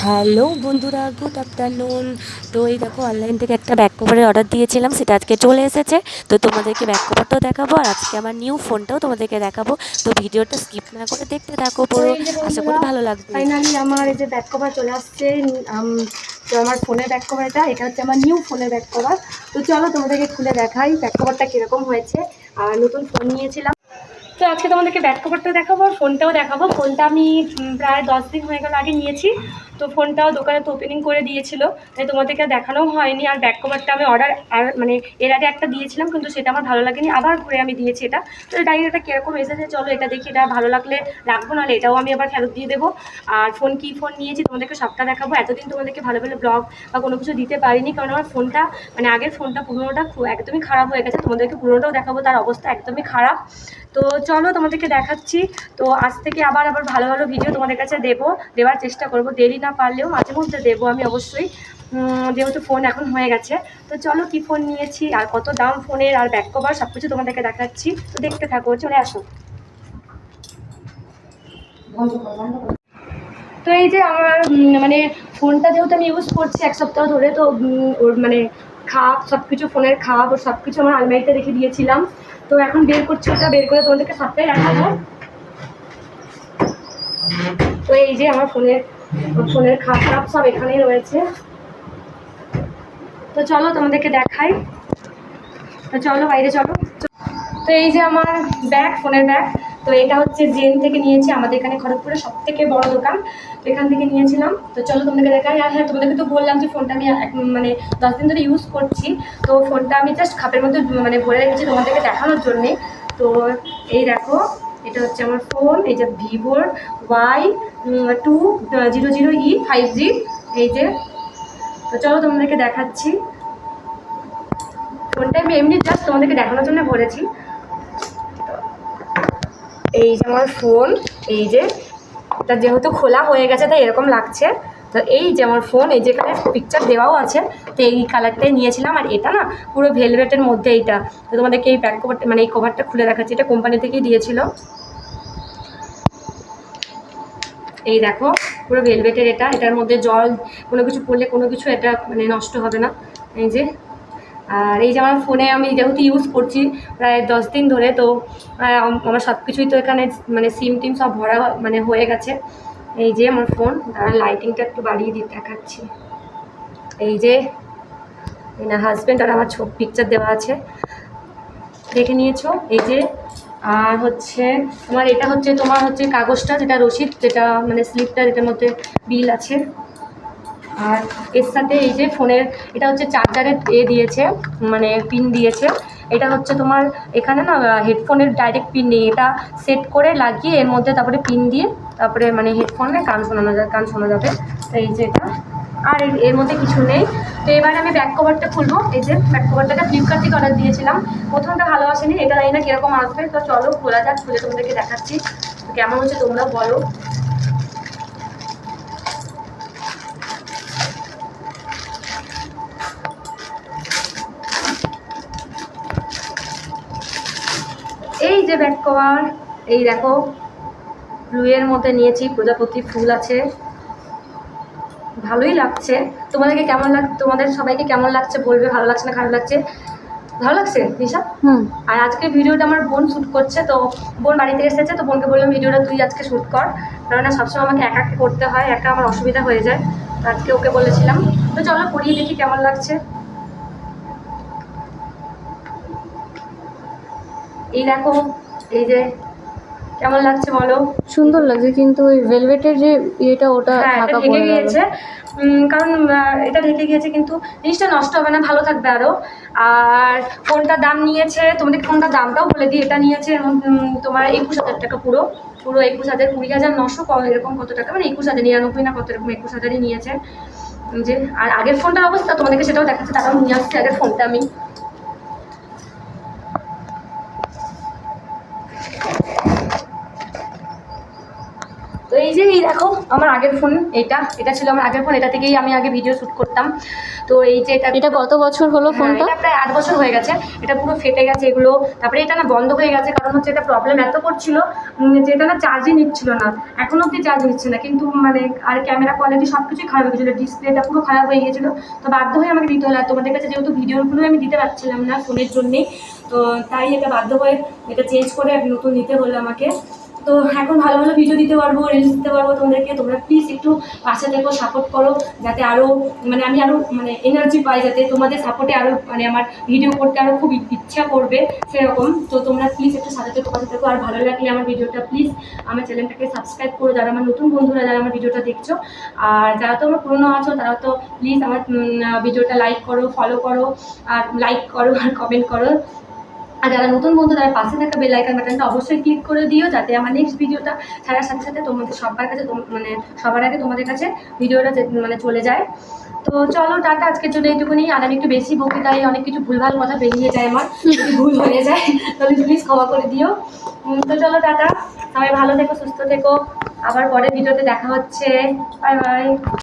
Hello বন্ধুরা good afternoon তো এই দেখো অনলাইন থেকে একটা ব্যাক কভারের অর্ডার দিয়েছিলাম সেটা আজকে চলে এসেছে। তো তোমাদেরকে ব্যাক কভারটাও দেখাবো আর আজকে আমার নিউ ফোনটাও তোমাদেরকে দেখাবো। তো ভিডিওটা স্কিপ না করে দেখতে থাকো পুরো। আশা করি ভালো লাগবে। ফাইনালি আমার এই যে ব্যাক কভার চলে আসছে। তো আমার ফোনের ব্যাক কভারটা এটা হচ্ছে আমার নিউ ফোনের ব্যাক কভার তো চলো তোমাদেরকে খুলে দেখাই ব্যাক কভারটা কীরকম হয়েছে। আর নতুন ফোন নিয়েছিলাম। তো আজকে তোমাদেরকে ব্যাক কভারটা দেখাবো আর ফোনটাও দেখাবো। ফোনটা আমি প্রায় দশ দিন হয়ে গেল আগে নিয়েছি। তো ফোনটাও দোকানে তো ওপেনিং করে দিয়েছিল, তাই তোমাদেরকে দেখানো হয়নি। আর ব্যাক কভারটা আমি অর্ডার আর মানে এর আগে একটা দিয়েছিলাম, কিন্তু সেটা আমার ভালো লাগেনি। আবার ঘুরে আমি দিয়েছি এটা। তো ডাইরিটা কীরকম এসেছে চলো এটা দেখি, এটা ভালো লাগলে রাখব, নাহলে এটাও আমি আবার ফেরত দিয়ে দেবো। আর ফোন কী ফোন নিয়েছি তোমাদেরকে সবটা দেখাবো। এতদিন তোমাদেরকে ভালো ভালো ব্লগ বা কোনো কিছু দিতে পারিনি, কারণ আমার ফোনটা মানে আগের ফোনটা পুরোনোটা একদমই খারাপ হয়ে গেছে। তোমাদেরকে পুরোনোটাও দেখাবো, তার অবস্থা একদমই খারাপ। তো চলো তোমাদেরকে দেখাচ্ছি। তো আজ থেকে আবার আবার ভালো ভালো ভিডিও তোমাদের কাছে দেবো। দেওয়ার চেষ্টা করব। দেরি না পারলেও মাঝে মধ্যে দেবো আমি অবশ্যই। যেহেতু ফোন এখন হয়ে গেছে। তো চলো কি ফোন নিয়েছি? আর কত দাম ফোনের আর ব্যাক কভার সব কিছু তোমাদেরকে দেখাচ্ছি। তো দেখতে থাকো, চলে আসো। তো এই যে আমার মানে ফোনটা যেহেতু আমি ইউজ করছি এক সপ্তাহ ধরে, তো ওর মানে খাপ সব কিছু ফোনের খাপ, ওর সব কিছু আমার আলমারিতে রেখে দিয়েছিলাম। তো এখন বের করছি ওটা, বের করে তোমাদেরকে সবটাই দেখাবো। তো এই যে আমার ফোনের ফোনের খাপ খাপ সব এখানেই রয়েছে। তো চলো তোমাদেরকে দেখাই। তো চলো বাইরে চলো। তো এই যে আমার ব্যাগ, ফোনের ব্যাগ। তো এটা হচ্ছে জেন থেকে নিয়েছি, আমাদের এখানে খড়গপুরে সব থেকে বড় দোকান, তো এখান থেকে নিয়েছিলাম। তো চলো তোমাদেরকে দেখাই, আর হ্যাঁ তোমাদেরকে তো বললাম যে ফোনটা আমি মানে দশ দিন ধরে ইউজ করছি, তো ফোনটা আমি জাস্ট খাপের মধ্যে মানে ভরে রেখেছি তোমাদেরকে দেখানোর জন্যে। তো এই দেখো, এটা হচ্ছে আমার ফোন, এই যে ভিভোর Y two zero zero E five G এই যে। তো চলো তোমাদেরকে দেখাচ্ছি। ফোনটা আমি এমনি জাস্ট তোমাদেরকে দেখানোর জন্য ভরেছি। এই যে আমার ফোন, এই যে এটা যেহেতু খোলা হয়ে গেছে, তাই এরকম লাগছে। তো এই যে আমার ফোন, এই যে যেখানে পিকচার দেওয়াও আছে, তো এই কালারটাই নিয়েছিলাম। আর এটা না, পুরো ভেলভেটের মধ্যে এইটা। তো তোমাদেরকে এই ব্যাক কভারটা মানে এই কভারটা খুলে দেখাচ্ছি। এটা কোম্পানি থেকেই দিয়েছিল। এই দেখো, পুরো ভেলভেটের এটা। এটার মধ্যে জল, কোনো কিছু পড়লে কোনো কিছু এটা মানে নষ্ট হবে না। এই যে আর এই যে আমার ফোনে আমি যেহেতু ইউজ করছি প্রায় দশ দিন ধরে, তো আমার সব কিছুই তো এখানে মানে সিম টিম সব ভরা মানে হয়ে গেছে। এই যে আমার ফোন আর লাইটিংটা একটু বাড়িয়ে দিয়ে দেখাচ্ছি। এই যে না হাজব্যান্ড আর আমার ছবি পিকচার দেওয়া আছে। দেখে নিয়েছো? এই যে, আর হচ্ছে তোমার এটা হচ্ছে, তোমার হচ্ছে কাগজটা, যেটা রসিদ যেটা মানে স্লিপটা যেটার মধ্যে বিল আছে। আর এর সাথে এই যে ফোনের, এটা হচ্ছে চার্জারের এ দিয়েছে মানে পিন দিয়েছে। এটা হচ্ছে তোমার এখানে না হেডফোনের ডাইরেক্ট পিন নেই। এটা সেট করে লাগিয়ে এর মধ্যে তারপরে পিন দিয়ে তারপরে মানে হেডফোনে গান শোনানো যায় গান শোনা যাবে। তো এই যে এটা। আর এর- মধ্যে কিছু নেই। তো এবার আমি ব্যাক কভারটা খুলবো। এই যে ব্যাক কভারটাকে ফ্লিপকার্ট থেকে অর্ডার দিয়েছিলাম। প্রথমটা ভালো আসেনি, এটা জানি না কীরকম আসবে। তো চলো খোলা যাক, খুলে তোমাদেরকে দেখাচ্ছি। কেমন হচ্ছে তোমরা বলো। যে ব্যাক কভার এই দেখো ব্লুয়ের মধ্যে নিয়েছি প্রজাপতি ফুল আছে। ভালোই লাগছে। তোমাদেরকে কেমন লাগ তোমাদের সবাইকে কেমন লাগছে বলবে? ভালো লাগছে না খারাপ লাগছে? ভালো লাগছে নিশা? হুম। আর আজকে ভিডিওটা আমার বোন শ্যুট করছে তো বোন বাড়িতে এসেছে তো বোনকে বললাম ভিডিওটা তুই আজকে শ্যুট কর। কারণ না সবসময় আমাকে একা একা করতে হয় একা আমার অসুবিধা হয়ে যায়। তো আজকে ওকে বলেছিলাম তো চলো পড়িয়ে দেখি কেমন লাগছে। এই দেখো এই যে কেমন লাগছে বলো? সুন্দর লাগছে কিন্তু ওই ভেলভেটের যে ইয়েটা ওটা হ্যাঁ ঢাকা পড়ে গিয়েছে। কারণ এটা ঢেকে গিয়েছে কিন্তু জিনিসটা নষ্ট হবে না ভালো থাকবে আরও আর ফোনটার দাম নিয়েছে তোমাদের ফোনটার দামটাও বলে দিই এটা নিয়েছে তোমার একুশ হাজার টাকা পুরো। পুরো একুশ হাজার কুড়ি হাজার নশো ক- এরকম কত টাকা মানে একুশ হাজার নিরানব্বই না কত এরকম একুশ হাজারই নিয়েছে। যে আর আগের ফোনটার অবস্থা তোমাদেরকে সেটাও দেখাচ্ছে তারাও নিয়ে আসছে আগের ফোনটা আমি। এই যে এই দেখো আমার আগের ফোন এটা এটা ছিল আমার আগের ফোন এটা থেকেই আমি আগে ভিডিও শ্যুট করতাম। তো এই যে এটা এটা কত বছর হলো হ্যাঁ, ফোনটা এটা প্রায় আট বছর হয়ে গেছে। এটা পুরো ফেটে গেছে এগুলো। তারপরে এটা না বন্ধ হয়ে গেছে কারণ হচ্ছে এটা প্রবলেম এত করছিল যে এটা না চার্জই নিচ্ছিল না। এখন অব্দি চার্জ নিচ্ছে না। কিন্তু মানে আর ক্যামেরা কোয়ালিটি সব কিছুই খারাপ হয়ে গেছিল। ডিসপ্লেটা পুরো খারাপ হয়ে গেছিল তো বাধ্য হয়ে আমাকে দিতে হলো। আর তোমাদের কাছে যেহেতু ভিডিওগুলো আমি দিতে পারছিলাম না ফোনের জন্যেই তো তাই এটা বাধ্য হয়ে এটা চেঞ্জ করে নতুন নিতে হলো আমাকে। তো এখন ভালো ভালো ভিডিও দিতে পারব রিলস দিতে পারব তোমাদেরকে। তোমরা প্লিজ একটু পাশে দেখো সাপোর্ট করো, যাতে আরও মানে আমি আরও মানে এনার্জি পাই, যাতে তোমাদের সাপোর্টে আরও মানে আমার ভিডিও করতে আরও খুব ইচ্ছা করবে, সেরকম। তো তোমরা প্লিজ একটু সাথে থেকো, পাশে থেকো। আর ভালো লাগলে আমার ভিডিওটা প্লিজ আমার চ্যানেলটাকে সাবস্ক্রাইব করো, যারা আমার নতুন বন্ধুরা, যারা আমার ভিডিওটা দেখছ। আর যারা তো আমার পুরনো আছো, তারা তো প্লিজ আমার ভিডিওটা লাইক করো ফলো করো, আর লাইক করো, আর কমেন্ট করো। আর যারা নতুন বন্ধু, তারা পাশে থাকা বেল আইকন বাটনটা অবশ্যই ক্লিক করে দিও যাতে আমার নেক্সট ভিডিওটা ছাড়ার সাথে সাথে তোমাদের সবার কাছে মানে সবার আগে তোমাদের কাছে ভিডিওটা মানে চলে যায়। তো চলো, টাটা, আজকের জন্য এইটুকুনি। আর আমি একটু বেশি বকি তাই অনেক কিছু ভুলভাল কথা বেরিয়ে যায় আমার, যদি ভুল হয়ে যায়, তাহলে প্লিজ ক্ষমা করে দিও। তো চলো, টাটা। সবাই ভালো থেকো, সুস্থ থেকো। আবার পরের ভিডিওতে দেখা হচ্ছে। Bye bye